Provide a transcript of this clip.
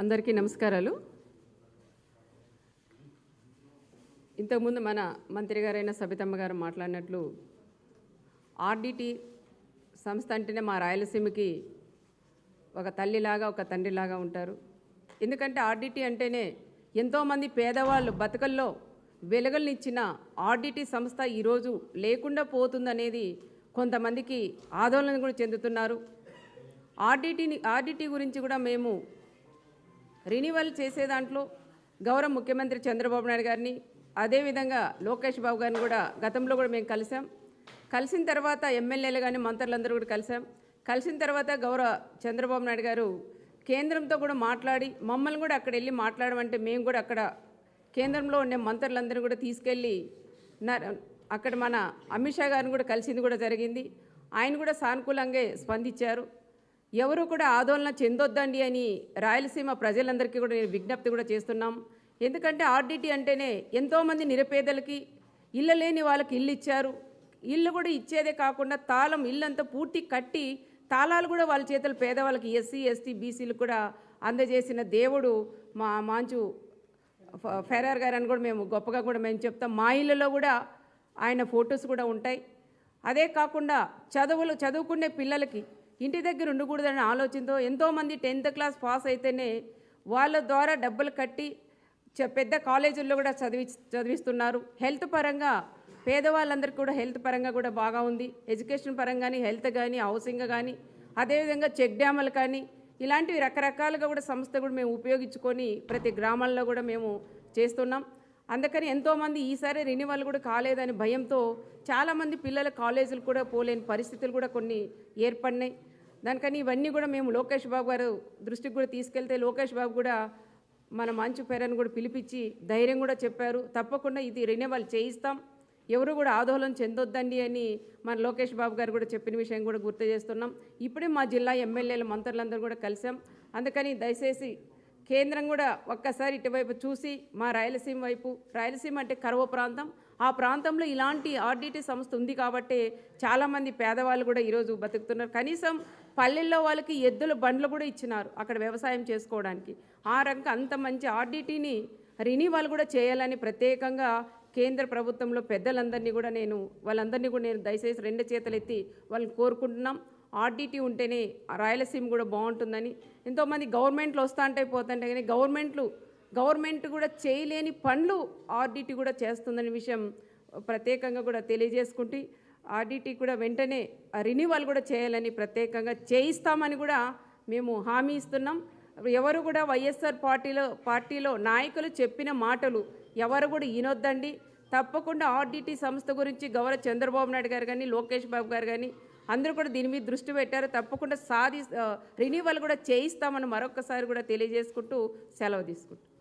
అందరికీ నమస్కారాలు. ఇంతకుముందు మన మంత్రి గారైన సబితమ్మ గారు మాట్లాడినట్లు ఆర్డిటి సంస్థ అంటేనే మా రాయలసీమకి ఒక తల్లిలాగా ఒక తండ్రిలాగా ఉంటారు. ఎందుకంటే ఆర్డిటి అంటేనే ఎంతోమంది పేదవాళ్ళు బతుకల్లో వెలుగులనిచ్చిన ఆర్డిటి సంస్థ ఈరోజు లేకుండా పోతుందనేది కొంతమందికి ఆందోళన కూడా చెందుతున్నారు. ఆర్డిటిని ఆర్డిటి గురించి కూడా మేము రెన్యువల్ చేసే దాంట్లో గౌరవ ముఖ్యమంత్రి చంద్రబాబు నాయుడు గారిని అదేవిధంగా లోకేష్ బాబు గారిని కూడా గతంలో కూడా మేము కలిసాం. కలిసిన తర్వాత ఎమ్మెల్యేలు కానీ మంత్రులందరూ కూడా కలిసాం. కలిసిన తర్వాత గౌరవ చంద్రబాబు నాయుడు గారు కేంద్రంతో కూడా మాట్లాడి మమ్మల్ని కూడా అక్కడ వెళ్ళి మాట్లాడమంటే మేము కూడా అక్కడ కేంద్రంలో ఉండే మంత్రులందరినీ కూడా తీసుకెళ్ళి న- అక్కడ మన అమిత్ షా గారిని కూడా కలిసింది కూడా జరిగింది. ఆయన కూడా సానుకూలంగా స్పందించారు. ఎవరు కూడా ఆందోళన చెందొద్దండి అని రాయలసీమ ప్రజలందరికీ కూడా నేను విజ్ఞప్తి కూడా చేస్తున్నాం. ఎందుకంటే ఆర్డిటీ అంటేనే ఎంతోమంది నిరుపేదలకి ఇల్లు లేని వాళ్ళకి ఇల్లు ఇచ్చారు. ఇల్లు కూడా ఇచ్చేదే కాకుండా తాళం ఇల్లంతా పూర్తి కట్టి తాళాలు కూడా వాళ్ళ చేతులు పేదవాళ్ళకి ఎస్సీ ఎస్టీ బీసీలు కూడా అందజేసిన దేవుడు మా మాంచు ఫెరార్ గారు అని కూడా మేము గొప్పగా కూడా మేము చెప్తాం. మా ఇళ్ళలో కూడా ఆయన ఫొటోస్ కూడా ఉంటాయి. అదే కాకుండా చదువులు చదువుకునే పిల్లలకి ఇంటి దగ్గర ఉండకూడదనే ఆలోచనతో ఎంతోమంది టెన్త్ క్లాస్ పాస్ అయితేనే వాళ్ళ ద్వారా డబ్బులు కట్టి చ- పెద్ద కాలేజీల్లో కూడా చదివి చదివిస్తున్నారు. హెల్త్ పరంగా పేదవాళ్ళందరికీ కూడా హెల్త్ పరంగా కూడా బాగా ఉంది. ఎడ్యుకేషన్ పరంగా కానీ హెల్త్ కానీ హౌసింగ్ కానీ అదేవిధంగా చెక్ డ్యాములు కానీ ఇలాంటివి రకరకాలుగా కూడా సంస్థ కూడా మేము ఉపయోగించుకొని ప్రతి గ్రామాల్లో కూడా మేము చేస్తున్నాం. అందుకని ఎంతోమంది ఈసారి రెన్యువల్ కూడా కాలేదని భయంతో చాలామంది పిల్లల కాలేజీలు కూడా పోలేని పరిస్థితులు కూడా కొన్ని ఏర్పడినాయి. దానికని ఇవన్నీ కూడా మేము లోకేష్ బాబు గారు దృష్టికి కూడా తీసుకెళ్తే లోకేష్ బాబు కూడా మన మంచు పేరని కూడా పిలిపించి ధైర్యం కూడా చెప్పారు. తప్పకుండా ఇది రెన్యువల్ చేయిస్తాం. ఎవరు కూడా ఆందోళన చెందొద్దండి అని మన లోకేష్ బాబు గారు కూడా చెప్పిన విషయం కూడా గుర్తు చేస్తున్నాం. ఇప్పుడే మా జిల్లా ఎమ్మెల్యేలు మంత్రులందరూ కూడా కలిసాం. అందుకని దయచేసి కేంద్రం కూడా ఒక్కసారి ఇటువైపు చూసి మా రాయలసీమ వైపు రాయలసీమ అంటే కరువు ప్రాంతం. ఆ ప్రాంతంలో ఇలాంటి ఆర్డిటీ సంస్థ ఉంది కాబట్టి చాలామంది పేదవాళ్ళు కూడా ఈరోజు బతుకుతున్నారు. కనీసం పల్లెల్లో వాళ్ళకి ఎద్దుల బండ్లు కూడా ఇచ్చినారు అక్కడ వ్యవసాయం చేసుకోవడానికి. ఆ రంగ అంత మంచి ఆర్డిటీని రినీవాల్ కూడా చేయాలని ప్రత్యేకంగా కేంద్ర ప్రభుత్వంలో పెద్దలందరినీ కూడా నేను వాళ్ళందరినీ కూడా నేను దయచేసి రెండు చేతులు ఎత్తి వాళ్ళని కోరుకుంటున్నాం. ఆర్డిటీ ఉంటేనే రాయలసీమ కూడా బాగుంటుందని. ఎంతోమంది గవర్నమెంట్లు వస్తా అంటే పోతుంటే కానీ గవర్నమెంట్లు గవర్నమెంట్ కూడా చేయలేని పనులు ఆర్డిటీ కూడా చేస్తుందనే విషయం ప్రత్యేకంగా కూడా తెలియజేసుకుంటూ ఆర్డిటీ కూడా వెంటనే రెన్యువల్ కూడా చేయాలని ప్రత్యేకంగా చేయిస్తామని కూడా మేము హామీ ఇస్తున్నాం. ఎవరు కూడా వైఎస్ఆర్ పార్టీలో పార్టీలో నాయకులు చెప్పిన మాటలు ఎవరు కూడా ఈనొద్దండి తప్పకుండా ఆర్డీటీ సంస్థ గురించి గౌరవ చంద్రబాబు నాయుడు గారు కానీ లోకేష్ బాబు గారు కానీ అందరూ కూడా దీని మీద దృష్టి పెట్టారు. తప్పకుండా సాధి రెన్యువల్ కూడా చేయిస్తామని మరొకసారి కూడా తెలియజేసుకుంటూ సెలవు తీసుకుంటాం